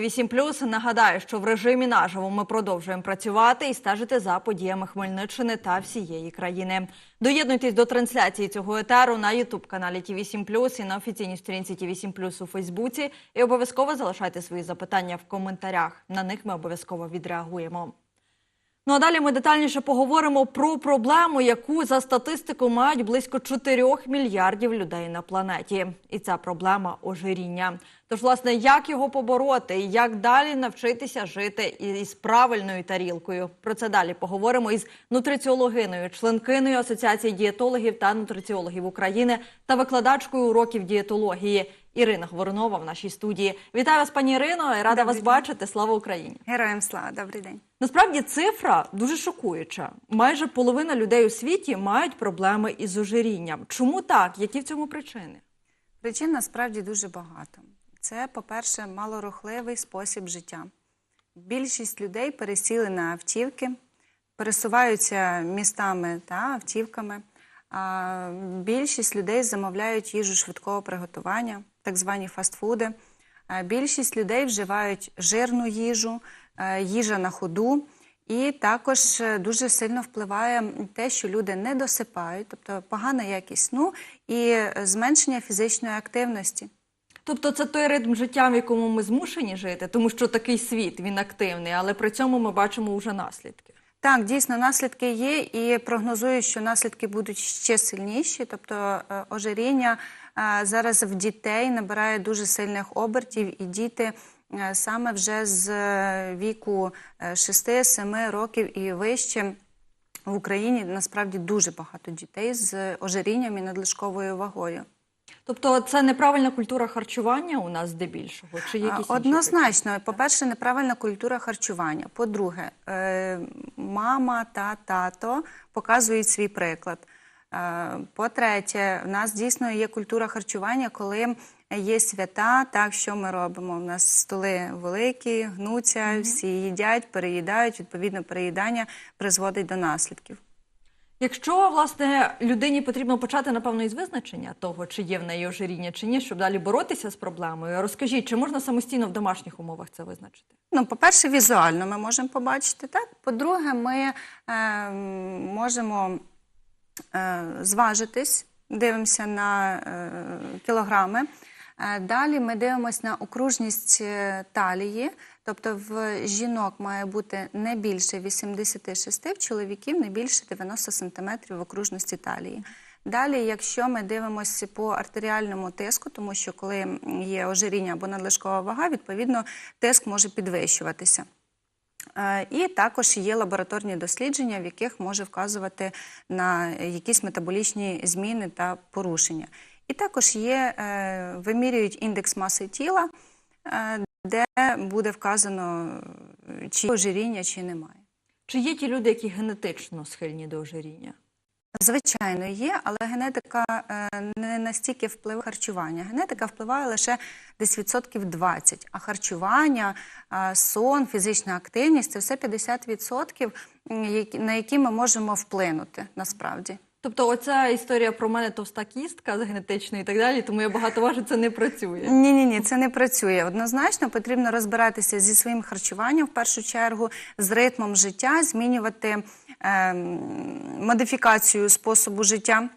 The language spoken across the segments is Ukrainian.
8 плюс нагадаю, що в режимі наживо ми продовжуємо працювати і стежити за подіями Хмельниччини та всієї країни. Доєднуйтесь до трансляції цього етеру на Ютуб каналі Ті 8 плюс і на офіційній сторінці Ті 8 плюс у Фейсбуці. І обов'язково залишайте свої запитання в коментарях. На них ми обов'язково відреагуємо. Ну а далі ми детальніше поговоримо про проблему, яку за статистикою мають близько 4 мільярдів людей на планеті. І ця проблема ожиріння. Тож, власне, як його побороти, і як далі навчитися жити із правильною тарілкою? Про це далі поговоримо із нутриціологиною, членкиною Асоціації дієтологів та нутриціологів України та викладачкою уроків дієтології Ірина Говорунова в нашій студії. Вітаю вас, пані Ірино, і рада Добрий вас день. бачити. Слава Україні! Героям слава, добрий день. Насправді цифра дуже шокуюча. Майже половина людей у світі мають проблеми із ожирінням. Чому так? Які в цьому причини? Причин насправді дуже багато. Це, по-перше, малорухливий спосіб життя. Більшість людей пересіли на автівки, пересуваються містами та автівками. А більшість людей замовляють їжу швидкого приготування, так звані фастфуди. А Більшість людей вживають жирну їжу, е, їжа на ходу. І також е, дуже сильно впливає те, що люди не досипають, тобто погана якість сну і е, зменшення фізичної активності. Тобто, це той ритм життя, в якому ми змушені жити, тому що такий світ він активний, але при цьому ми бачимо вже наслідки. Так, дійсно, наслідки є, і прогнозую, що наслідки будуть ще сильніші. Тобто е, ожиріння е, зараз в дітей набирає дуже сильних обертів, і діти е, саме вже з віку е, 6-7 років і вище. В Україні насправді дуже багато дітей з ожирінням і надлишковою вагою. Тобто, це неправильна культура харчування у нас здебільшого, чи якісь Однозначно, по-перше, неправильна культура харчування. По-друге, е, мама та тато показують свій приклад. Е, По-третє, в нас дійсно є культура харчування, коли є свята, так що ми робимо. У нас столи великі, гнуться, всі їдять, переїдають. Відповідно, переїдання призводить до наслідків. Якщо власне людині потрібно почати напевно із визначення того, чи є в неї ожиріння чи ні, щоб далі боротися з проблемою, розкажіть, чи можна самостійно в домашніх умовах це визначити? Ну, по-перше, візуально ми можемо побачити так. По-друге, ми е, можемо е, зважитись, дивимося на е, кілограми. Е, Далі ми дивимося на окружність е, талії, тобто в жінок має бути не більше 86, в чоловіків не більше 90 см в окружності талії. Далі, якщо ми дивимося по артеріальному тиску, тому що коли є ожиріння або надлишкова вага, відповідно тиск може підвищуватися. Е, І також є лабораторні дослідження, в яких може вказувати на якісь метаболічні зміни та порушення. І також є, е, вимірюють індекс маси тіла, е, де буде вказано, чи є ожиріння, чи немає. Чи є ті люди, які генетично схильні до ожиріння? Звичайно, є, але генетика е, не настільки впливає харчування. Генетика впливає лише десь відсотків 20, а харчування, е, сон, фізична активність це все 50 відсотків, на які ми можемо вплинути насправді. Тобто, оця історія про мене товста кістка з генетичної і так далі, тому я багато важу, це не працює. Ні, ні, ні, це не працює. Однозначно потрібно розбиратися зі своїм харчуванням в першу чергу, з ритмом життя, змінювати е, модифікацію способу життя.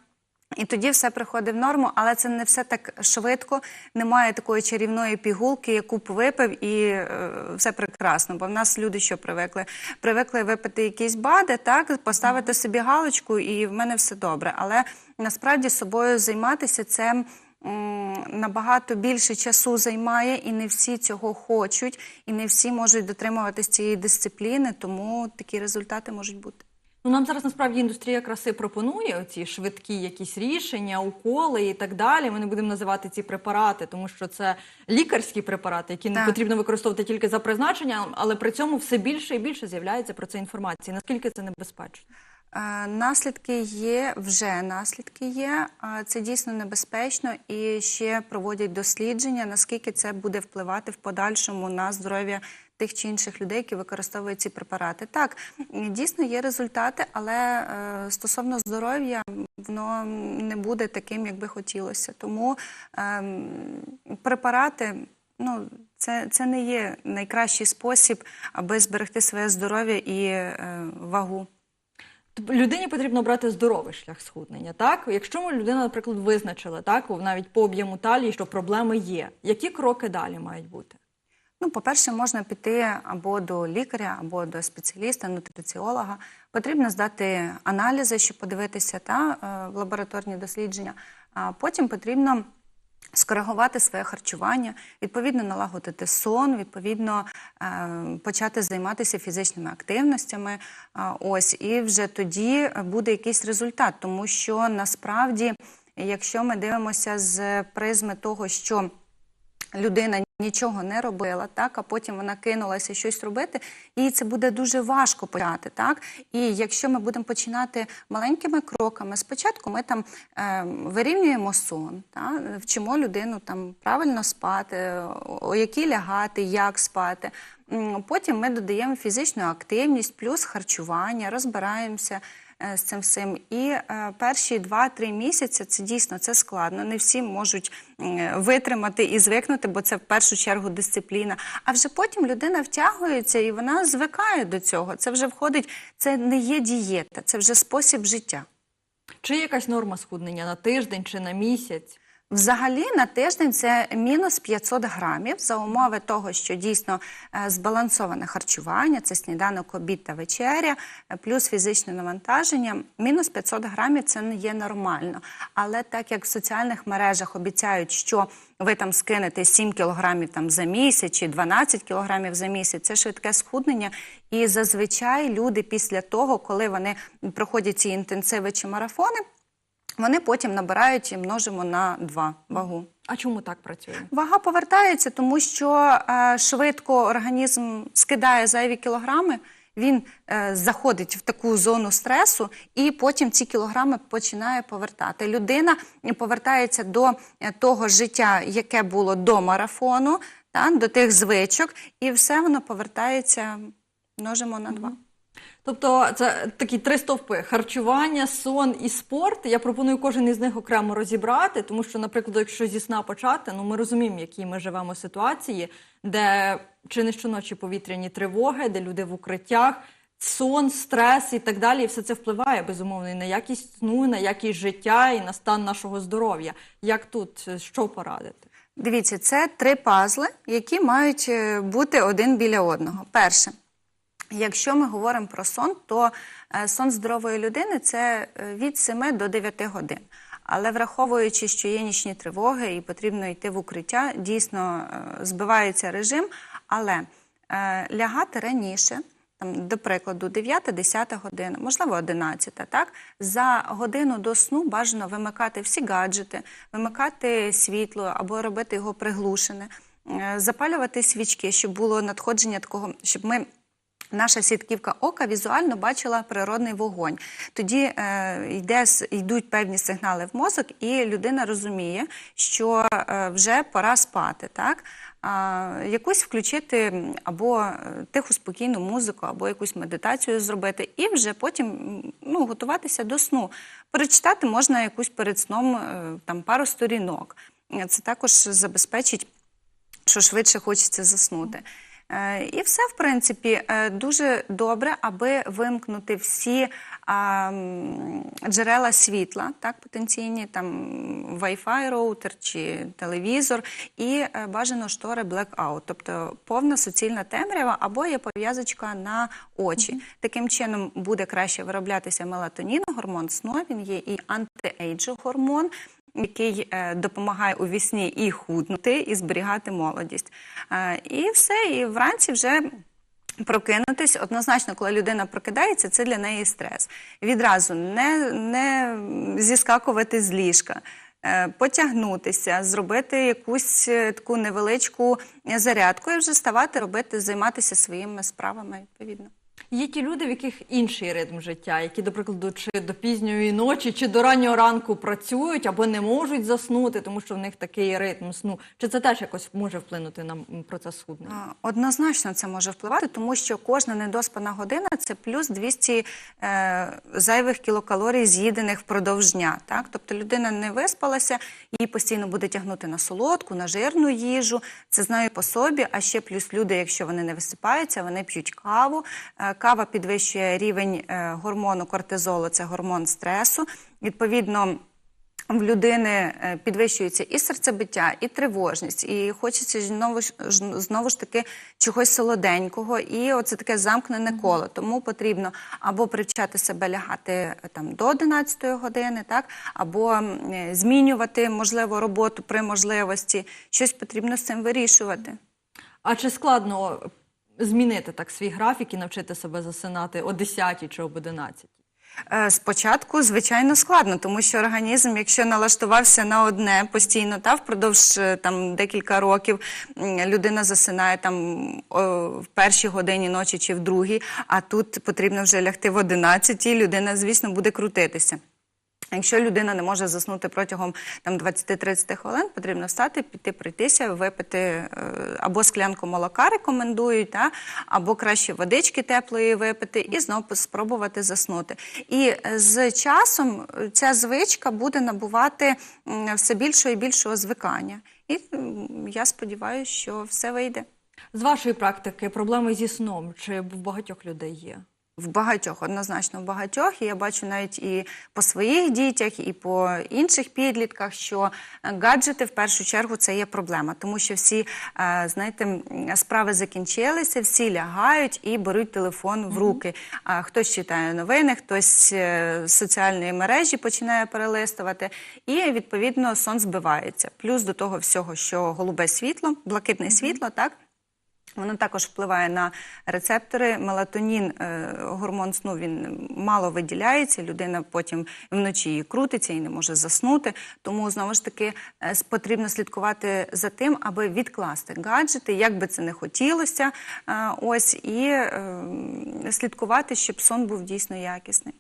І тоді все приходить в норму, але це не все так швидко. Немає такої чарівної пігулки, яку б випив, і е, все прекрасно. Бо в нас люди що привикли? Привикли випити якісь бади, так поставити собі галочку, і в мене все добре. Але насправді собою займатися це набагато більше часу займає, і не всі цього хочуть, і не всі можуть дотримуватись цієї дисципліни, тому такі результати можуть бути. Ну нам зараз насправді індустрія краси пропонує оці швидкі якісь рішення, уколи і так далі. Ми не будемо називати ці препарати, тому що це лікарські препарати, які не потрібно використовувати тільки за призначенням, але при цьому все більше і більше з'являється про це інформації. Наскільки це небезпечно? Е, Наслідки є, вже наслідки є. Е, Це дійсно небезпечно і ще проводять дослідження, наскільки це буде впливати в подальшому на здоров'я тих чи інших людей, які використовують ці препарати. Так, дійсно є результати, але е, стосовно здоров'я воно не буде таким, як би хотілося. Тому ем, препарати, ну, Це, це не є найкращий спосіб, аби зберегти своє здоров'я і е, вагу. Тобто Людині потрібно брати здоровий шлях схуднення, так? Якщо людина, наприклад, визначила так, навіть по об'єму талії, що проблеми є, які кроки далі мають бути? Ну, по-перше, можна піти або до лікаря, або до спеціаліста, нутриціолога. Потрібно здати аналізи, щоб подивитися та, е, лабораторні дослідження. А потім потрібно скоригувати своє харчування, відповідно налагодити сон, відповідно е, почати займатися фізичними активностями. Ось і вже тоді буде якийсь результат, тому що насправді, якщо ми дивимося з призми того, що людина нічого не робила, так, а потім вона кинулася щось робити, їй це буде дуже важко почати. Так? І якщо ми будемо починати маленькими кроками, спочатку ми там е, вирівнюємо сон, так? вчимо людину там правильно спати, о якій лягати, як спати. Потім ми додаємо фізичну активність, плюс харчування, розбираємося з цим всім. І е, перші 2-3 місяці це дійсно це складно. Не всі можуть витримати і звикнути, бо це в першу чергу дисципліна. А вже потім людина втягується і вона звикає до цього. Це вже входить, це не є дієта, це вже спосіб життя. Чи якась норма схуднення на тиждень чи на місяць? Взагалі на тиждень це мінус 500 грамів за умови того, що дійсно е, збалансоване харчування, це сніданок, обід та вечеря, е, плюс фізичне навантаження. Мінус 500 грамів це не є нормально. Але так як в соціальних мережах обіцяють, що ви там скинете 7 кілограмів там за місяць чи 12 кілограмів за місяць, це швидке схуднення. І зазвичай люди після того, коли вони проходять ці інтенсиви чи марафони. Вони потім набирають і множимо на 2 вагу. А чому так працює? Вага повертається, тому що е, швидко організм скидає зайві кілограми, він е, заходить в таку зону стресу, і потім ці кілограми починає повертати. Людина повертається до е, того життя, яке було до марафону, та, до тих звичок, і все воно повертається, множимо на 2. Тобто це такі три стовпи: харчування, сон і спорт. Я пропоную кожен із них окремо розібрати, тому що, наприклад, якщо зі сна почати, ну ми розуміємо, в якій ми живемо ситуації, де чи не щоночі повітряні тривоги, де люди в укриттях, сон, стрес і так далі. І все це впливає безумовно і на якість сну, на якість життя і на стан нашого здоров'я. Як тут що порадити? Дивіться, це три пазли, які мають е, бути один біля одного. Перше. Якщо ми говоримо про сон, то е, сон здорової людини це е, від 7 до 9 годин. Але враховуючи, що є нічні тривоги і потрібно йти в укриття, дійсно е, збивається режим, але лягати раніше. Там, до прикладу, 9-10 година, можливо, 11, так? За годину до сну бажано вимикати всі гаджети, вимикати світло або робити його приглушене, запалювати свічки, щоб було надходження такого, щоб ми Наша сітківка ока візуально бачила природний вогонь. Тоді е, йде, йдуть певні сигнали в мозок, і людина розуміє, що е, вже пора спати. Так? А, якусь включити або е, тиху спокійну музику, або якусь медитацію зробити, і вже потім ну, готуватися до сну. Перечитати можна якусь перед сном е, там, пару сторінок. Е, Це також забезпечить що швидше хочеться заснути. Е, І все, в принципі, е, дуже добре, аби вимкнути всі а, джерела світла, так, потенційні, там Wi-Fi роутер чи телевізор, і е, бажано штори blackout, тобто повна суцільна темрява або є пов'язочка на очі. Таким чином буде краще вироблятися мелатонін, гормон сну, він є і антиейджу гормон, який е, допомагає у вісні і худнути, і зберігати молодість. Е, і все, і вранці вже. Прокинутись однозначно, коли людина прокидається, це для неї стрес. Відразу не, не зіскакувати з ліжка, е, потягнутися, зробити якусь таку невеличку зарядку і вже ставати, робити, займатися своїми справами відповідно. Є ті люди, в яких інший ритм життя, які, до прикладу, чи до пізньої ночі, чи до раннього ранку працюють або не можуть заснути, тому що в них такий ритм сну. Чи це теж якось може вплинути на процес схуднення? Однозначно це може впливати, тому що кожна недоспана година це плюс 200 е, зайвих кілокалорій, з'їдених впродовж дня. Так? Тобто людина не виспалася, її постійно буде тягнути на солодку, на жирну їжу. Це знаю по собі. А ще плюс люди, якщо вони не висипаються, вони п'ють каву. Е, Кава підвищує рівень е, гормону кортизолу, це гормон стресу. Відповідно. В людини е, підвищується і серцебиття, і тривожність, і хочеться знову ж знову ж таки чогось солоденького, і оце таке замкнене коло. Тому потрібно або привчати себе лягати е, там до 11 години, так або змінювати можливо роботу при можливості. Щось потрібно з цим вирішувати. А чи складно змінити так свій графік і навчити себе засинати о 10 чи об 11? Е, Спочатку, звичайно, складно, тому що організм, якщо налаштувався на одне постійно, та впродовж е, там декілька років людина засинає там в першій годині ночі чи в другій, а тут потрібно вже лягти в 11, людина, звісно, буде крутитися. Якщо людина не може заснути протягом там 20-30 хвилин, потрібно встати, піти пройтися, випити е, або склянку молока рекомендують, та, або краще водички теплої випити і знову спробувати заснути. І е, з часом е, ця звичка буде набувати все більшого і більшого звикання. І я сподіваюся, що все вийде. З вашої практики проблеми зі сном чи в багатьох людей є? В багатьох, однозначно в багатьох. І я бачу навіть і по своїх дітях, і по інших підлітках, що е, гаджети в першу чергу це є проблема, тому що всі, е, знаєте, справи закінчилися, всі лягають і беруть телефон в руки. А Хтось читає новини, хтось е, соціальної мережі починає перелистувати, і відповідно сон збивається. Плюс до того всього, що голубе світло, блакитне світло, так. Воно також впливає на рецептори. Мелатонін, е, гормон сну, він мало виділяється. Людина потім вночі і крутиться і не може заснути. Тому знову ж таки е, потрібно слідкувати за тим, аби відкласти гаджети, як би це не хотілося. е, Ось і е, слідкувати, щоб сон був дійсно якісний.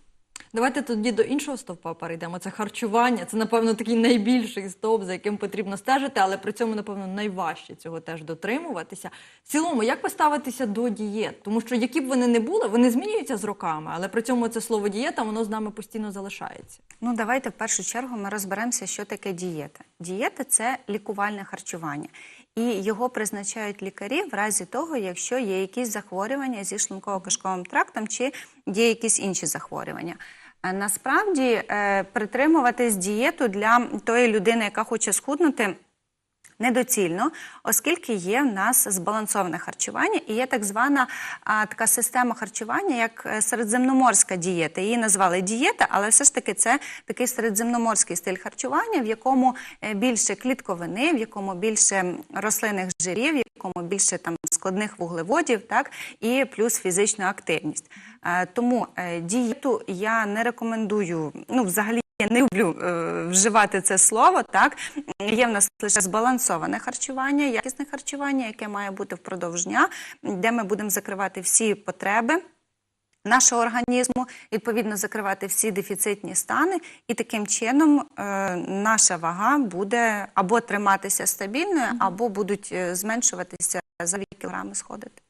Давайте тоді до іншого стовпа перейдемо. Це харчування. Це, напевно, такий найбільший стовп, за яким потрібно стежити, але при цьому, напевно, найважче цього теж дотримуватися. В цілому, як ви ставитеся до дієт? Тому що які б вони не були, вони змінюються з роками, але при цьому це слово дієта воно з нами постійно залишається. Ну, давайте в першу чергу ми розберемося, що таке дієта. Дієта це лікувальне харчування, і його призначають лікарі в разі того, якщо є якісь захворювання зі шлунково-кишковим трактом чи є якісь інші захворювання. Е, Насправді е, притримуватись дієту для тої людини, яка хоче схуднути. Недоцільно, оскільки є в нас збалансоване харчування і є так звана а, така система харчування, як е, середземноморська дієта. Її назвали дієта, але все ж таки це такий середземноморський стиль харчування, в якому більше клітковини, в якому більше рослинних жирів, якому більше там складних вуглеводів, так і плюс фізична активність. Е, Тому е, дієту я не рекомендую, ну взагалі. Я не люблю е, вживати це слово. Так є в нас лише збалансоване харчування, якісне харчування, яке має бути впродовж дня, де ми будемо закривати всі потреби. Нашого організму відповідно закривати всі дефіцитні стани, і таким чином е, наша вага буде або триматися стабільною, або будуть е, зменшуватися за кілограми сходити.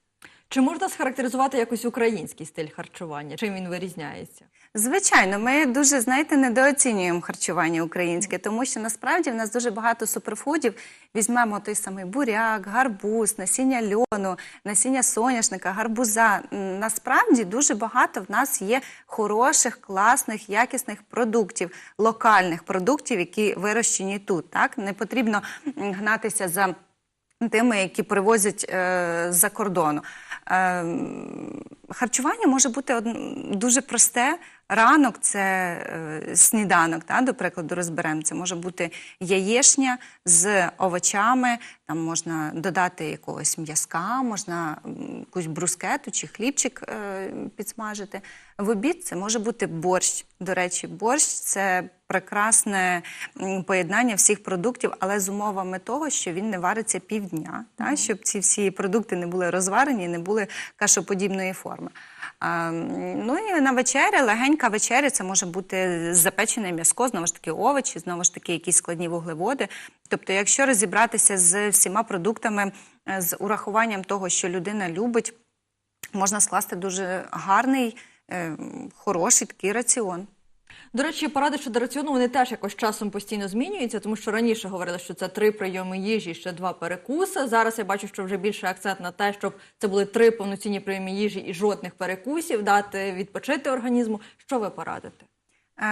Чи можна схарактеризувати якось український стиль харчування? Чим він вирізняється? Звичайно, ми дуже знаєте недооцінюємо харчування українське, тому що насправді в нас дуже багато суперфудів. Візьмемо той самий буряк, гарбуз, насіння льону, насіння соняшника, гарбуза. Насправді дуже багато в нас є хороших, класних, якісних продуктів, локальних продуктів, які вирощені тут. Так не потрібно гнатися за тими, які привозять е, з-за кордону. Е, харчування може бути дуже просте. Ранок це е, сніданок, та, до прикладу, розберемо. Це може бути яєшня з овочами, там можна додати якогось м'язка, можна якусь брускету чи хлібчик е, підсмажити. В обід це може бути борщ. До речі, борщ це прекрасне поєднання всіх продуктів, але з умовами того, що він не вариться півдня, та, щоб ці всі продукти не були розварені, і не були кашоподібної форми. Ну і на вечері, легенька вечеря, це може бути запечене м'язко, знову ж таки овочі, знову ж таки якісь складні вуглеводи. Тобто, якщо розібратися з всіма продуктами, е, з урахуванням того, що людина любить, можна скласти дуже гарний, е, хороший такий раціон. До речі, поради щодо раціону вони теж якось часом постійно змінюються, тому що раніше говорили, що це три прийоми їжі, ще два перекуси. Зараз я бачу, що вже більше акцент на те, щоб це були три повноцінні прийоми їжі і жодних перекусів, дати відпочити організму. Що ви порадите?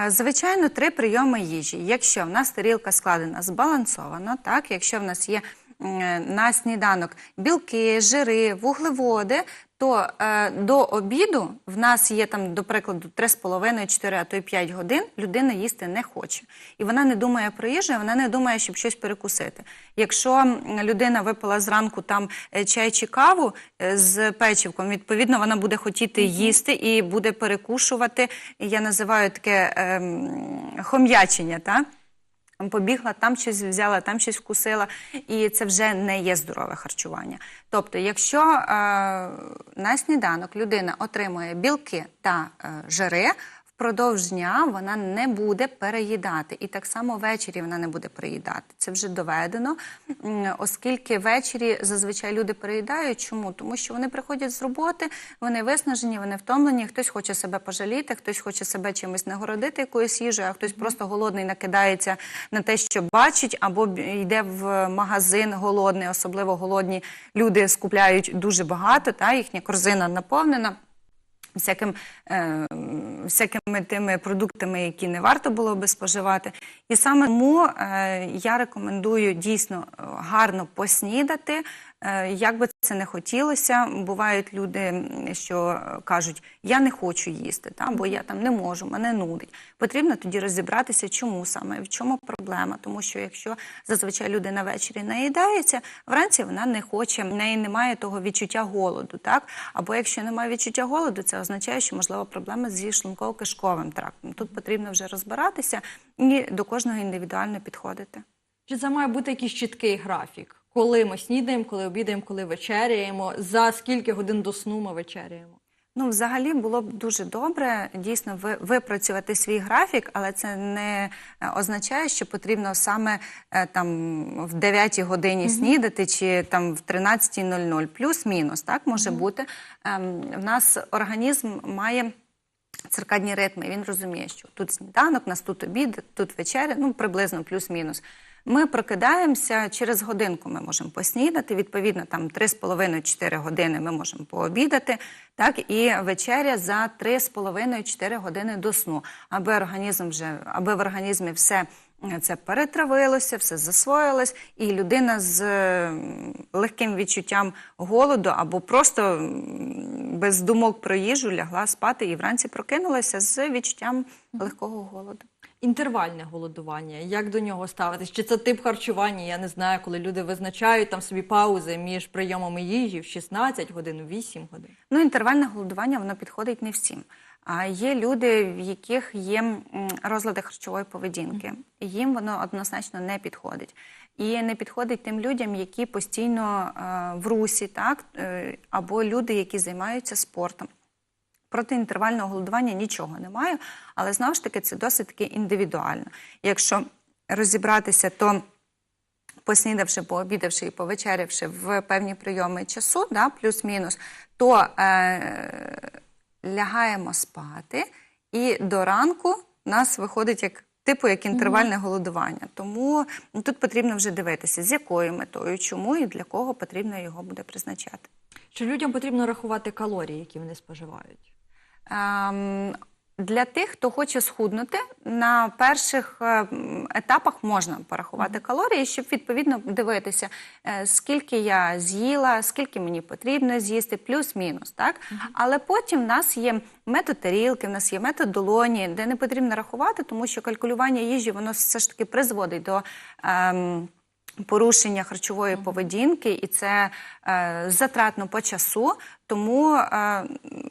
Е, Звичайно, три прийоми їжі. Якщо в нас тарілка складена збалансовано, так, якщо в нас є е, на сніданок білки, жири, вуглеводи, то е, до обіду в нас є там, до прикладу, 3,5, 4, а то й 5 годин, людина їсти не хоче. І вона не думає про їжу, вона не думає, щоб щось перекусити. Якщо людина випила зранку там е, чай чи каву е, з печивком, відповідно, вона буде хотіти їсти і буде перекушувати. Я називаю таке ем, хом'ячення. Та? Побігла, там щось взяла, там щось вкусила, і це вже не є здорове харчування. Тобто, якщо е, на сніданок людина отримує білки та е, жири, впродовж дня вона не буде переїдати. І так само ввечері вона не буде переїдати. Це вже доведено, оскільки ввечері зазвичай люди переїдають. Чому? Тому що вони приходять з роботи, вони виснажені, вони втомлені. Хтось хоче себе пожаліти, хтось хоче себе чимось нагородити якоюсь їжею, а хтось просто голодний накидається на те, що бачить, або йде в магазин голодний, особливо голодні люди скупляють дуже багато, та їхня корзина наповнена всяким, е, всякими тими продуктами, які не варто було би споживати. І саме тому е, я рекомендую дійсно е, гарно поснідати. Е, як би це не хотілося, бувають люди, що кажуть, я не хочу їсти, та, бо я там не можу, мене нудить. Потрібно тоді розібратися, чому саме, в чому проблема. Тому що якщо зазвичай людина ввечері наїдається, вранці вона не хоче, в неї немає того відчуття голоду. Так? Або якщо немає відчуття голоду, це означає, що можливо проблема зі шлунково-кишковим трактом. Тут потрібно вже розбиратися і до кожного індивідуально підходити. Чи це має бути якийсь чіткий графік? Коли ми снідаємо, коли обідаємо, коли вечеряємо, за скільки годин до сну ми вечеряємо? Ну, взагалі було б дуже добре дійсно випрацювати свій графік, але це не е, означає, що потрібно саме е, там в 9 годині снідати чи там в 13.00, плюс-мінус, так може бути. Ем, в нас організм має. Циркадні ритми, він розуміє, що тут сніданок, нас тут обід, тут вечеря, ну приблизно плюс-мінус. Ми прокидаємося через годинку. Ми можемо поснідати. Відповідно, там 3,5-4 години ми можемо пообідати. Так і вечеря за 3,5-4 години до сну, аби організм вже аби в організмі все це перетравилося, все засвоїлось, і людина з легким відчуттям голоду або просто без думок про їжу лягла спати і вранці прокинулася з відчуттям легкого голоду. Інтервальне голодування, як до нього ставитись? Чи це тип харчування? Я не знаю, коли люди визначають там собі паузи між прийомами їжі в 16 годин, у 8 годин. Ну, інтервальне голодування воно підходить не всім. А є люди, в яких є розлади харчової поведінки. Їм воно однозначно не підходить. І не підходить тим людям, які постійно в русі, так е, або люди, які займаються спортом. Проти інтервального голодування нічого немає, але знову ж таки це досить таки індивідуально. Якщо розібратися, то поснідавши, пообідавши і повечерявши в певні прийоми часу, да, плюс-мінус, то е, лягаємо спати, і до ранку нас виходить як. Типу як інтервальне голодування. Тому тут потрібно вже дивитися, з якою метою, чому і для кого потрібно його буде призначати. Чи людям потрібно рахувати калорії, які вони споживають? Ем, Для тих, хто хоче схуднути, на перших е, етапах можна порахувати калорії, щоб відповідно дивитися, е, скільки я з'їла, скільки мені потрібно з'їсти, плюс-мінус. Так? Але потім в нас є метод тарілки, в нас є метод долоні, де не потрібно рахувати, тому що калькулювання їжі воно все ж таки призводить до. Ем, порушення харчової поведінки, і це е, затратно по часу. Тому е,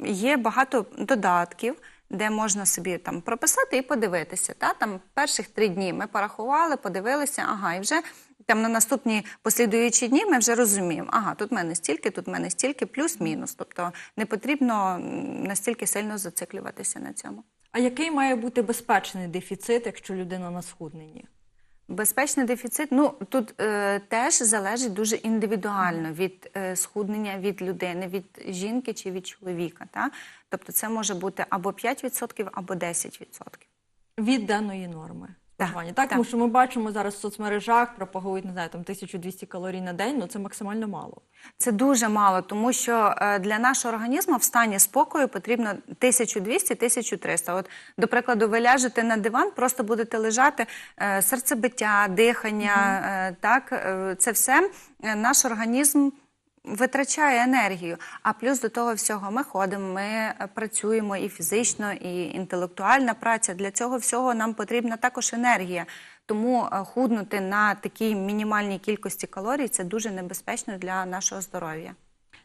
є багато додатків, де можна собі там прописати і подивитися. Та? Там перших три дні ми порахували, подивилися, ага, і вже Там на наступні послідуючі дні ми вже розуміємо, ага, тут в мене стільки, тут в мене стільки, плюс-мінус. Тобто не потрібно настільки сильно зациклюватися на цьому. А який має бути безпечний дефіцит, якщо людина на схудненні? Безпечний дефіцит, ну тут е, теж залежить дуже індивідуально від е, схуднення від людини, від жінки чи від чоловіка. Та? Тобто це може бути або 5%, або 10%. Від даної норми. Так. Так, тому що ми бачимо зараз в соцмережах, пропагують, не знаю, там 1200 калорій на день, ну це максимально мало. Це дуже мало, тому що е, для нашого організму в стані спокою потрібно 1200-1300. От, до прикладу, ви ляжете на диван, просто будете лежати, е, серцебиття, дихання, е, так, це все наш організм витрачає енергію. А плюс до того всього ми ходимо, ми е, працюємо і фізично, і інтелектуальна праця. Для цього всього нам потрібна також енергія. Тому е, худнути на такій мінімальній кількості калорій це дуже небезпечно для нашого здоров'я.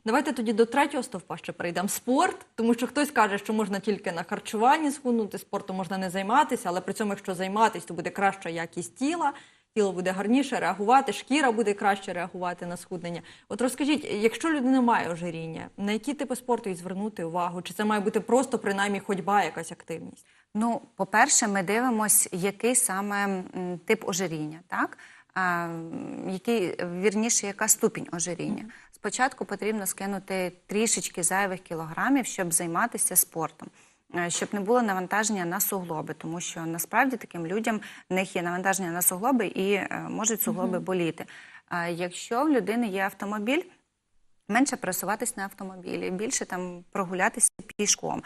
Давайте тоді до третього стовпа ще перейдемо. Спорт, тому що хтось каже, що можна тільки на харчуванні схуднути, спортом можна не займатися, але при цьому, якщо займатися, то буде краща якість тіла, тіло буде гарніше реагувати, шкіра буде краще реагувати на схуднення. От розкажіть, якщо людина має ожиріння, на які типи спорту їй звернути увагу? Чи це має бути просто принаймні ходьба, якась активність? Ну, по-перше, ми дивимося, який саме тип ожиріння, так? А, який, вірніше, яка ступінь ожиріння. Спочатку потрібно скинути трішечки зайвих кілограмів, щоб займатися спортом. Е, Щоб не було навантаження на суглоби, тому що насправді таким людям в них є навантаження на суглоби і е, можуть суглоби боліти. А якщо в людини є автомобіль, менше пересуватись на автомобілі, більше там прогулятися пішком.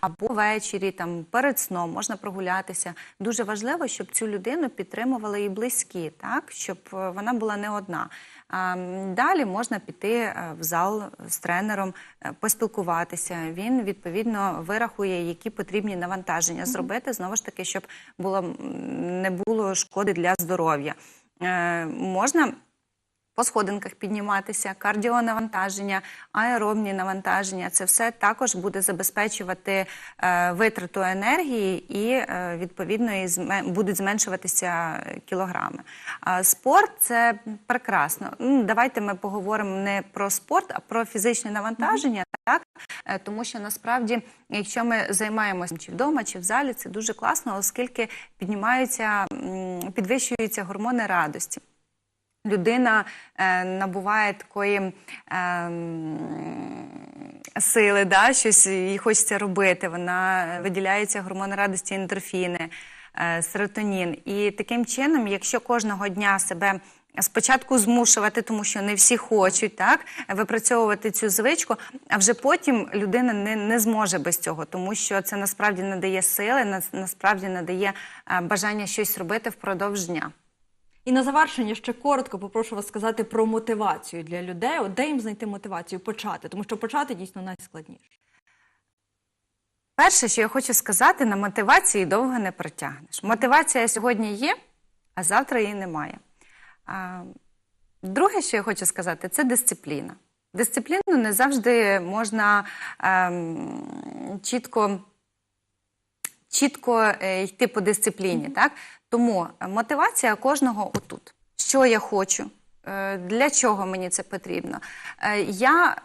Або ввечері, там перед сном можна прогулятися. Дуже важливо, щоб цю людину підтримували і близькі, так щоб е, вона була не одна. Далі можна піти е, в зал з тренером, е, поспілкуватися. Він відповідно вирахує, які потрібні навантаження зробити знову ж таки, щоб було не було шкоди для здоров'я. Можна по сходинках підніматися, кардіонавантаження, аеробні навантаження. Це все також буде забезпечувати е, витрату енергії і е, відповідно і будуть зменшуватися кілограми. Спорт це прекрасно. Ну, давайте ми поговоримо не про спорт, а про фізичне навантаження. Так, Е, тому що насправді, якщо ми займаємося чи вдома, чи в залі, це дуже класно, оскільки піднімаються, підвищуються гормони радості людина е, набуває такої е, сили, да, щось їй хочеться робити. Вона виділяється гормони радості, ендорфіни, е, серотонін. І таким чином, якщо кожного дня себе Спочатку змушувати, тому що не всі хочуть так випрацьовувати цю звичку, а вже потім людина не, не зможе без цього, тому що це насправді надає сили, насправді надає е, бажання щось робити впродовж дня. І на завершення ще коротко попрошу вас сказати про мотивацію для людей. От де їм знайти мотивацію почати, тому що почати дійсно найскладніше. Перше, що я хочу сказати, на мотивації довго не протягнеш. Мотивація сьогодні є, а завтра її немає. Друге, що я хочу сказати, це дисципліна. Дисципліну не завжди можна ем, чітко, чітко е, йти по дисципліні. Так? Тому мотивація кожного отут. Що я хочу? Е, Для чого мені це потрібно? Е, Я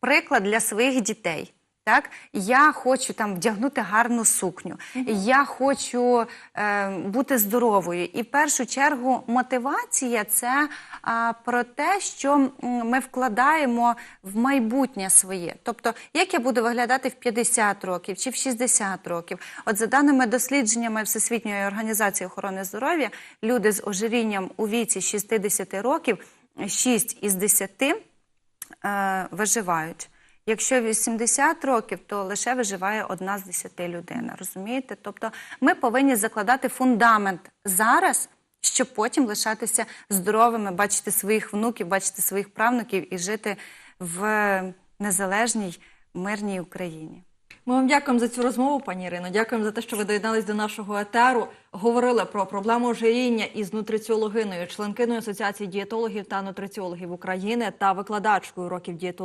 приклад для своїх дітей. Так, я хочу там вдягнути гарну сукню, я хочу е, бути здоровою. І в першу чергу мотивація це а, про те, що ми вкладаємо в майбутнє своє. Тобто, як я буду виглядати в 50 років чи в 60 років. От за даними дослідженнями Всесвітньої організації охорони здоров'я, люди з ожирінням у віці 60 років 6 із 10 е, виживають. Якщо 80 років, то лише виживає одна з 10 людина. Розумієте? Тобто ми повинні закладати фундамент зараз, щоб потім лишатися здоровими, бачити своїх внуків, бачити своїх правнуків і жити в незалежній мирній Україні. Ми вам дякуємо за цю розмову, пані Ірино. Дякуємо за те, що ви доєднались до нашого етеру. Говорили про проблему ожиріння із нутриціологиною, членкиною Асоціації дієтологів та нутриціологів України та викладачкою уроків дієтології.